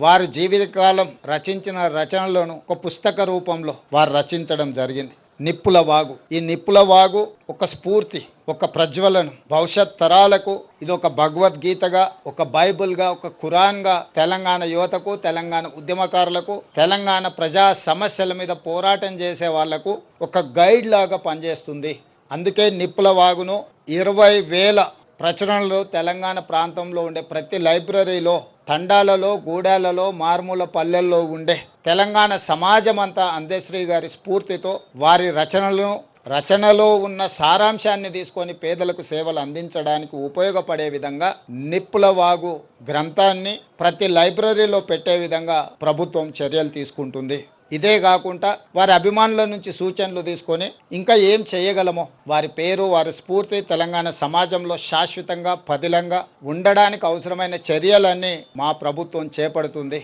వారు జీవితకాలం రచించిన రచనలను ఒక పుస్తక రూపంలో వారు రచించడం జరిగింది. నిప్పుల వాగు. ఈ నిప్పుల వాగు ఒక స్ఫూర్తి ఒక ప్రజ్వలను. భవిష్యత్ తరాలకు ఇది ఒక భగవద్గీతగా ఒక బైబుల్గా ఒక ఖురాన్గా తెలంగాణ యువతకు తెలంగాణ ఉద్యమకారులకు తెలంగాణ ప్రజా సమస్యల మీద పోరాటం చేసే వాళ్ళకు ఒక గైడ్ లాగా పనిచేస్తుంది. అందుకే నిప్పుల వాగును ఇరవై వేల ప్రచురణలు తెలంగాణ ప్రాంతంలో ఉండే ప్రతి లైబ్రరీలో తండాలలో గూడాలలో మారుమూల పల్లెల్లో ఉండే తెలంగాణ సమాజం అంతా అందశ్రీ గారి స్ఫూర్తితో వారి రచనలను రచనలో ఉన్న సారాంశాన్ని తీసుకొని పేదలకు సేవలు అందించడానికి ఉపయోగపడే విధంగా నిప్పుల వాగు గ్రంథాన్ని ప్రతి లైబ్రరీలో పెట్టే విధంగా ప్రభుత్వం చర్యలు తీసుకుంటుంది. ఇదే కాకుండా వారి అభిమానుల నుంచి సూచనలు తీసుకొని ఇంకా ఏం చేయగలమో వారి పేరు వారి స్ఫూర్తి తెలంగాణ సమాజంలో శాశ్వతంగా పదిలంగా ఉండడానికి అవసరమైన చర్యలన్నీ మా ప్రభుత్వం చేపడుతుంది.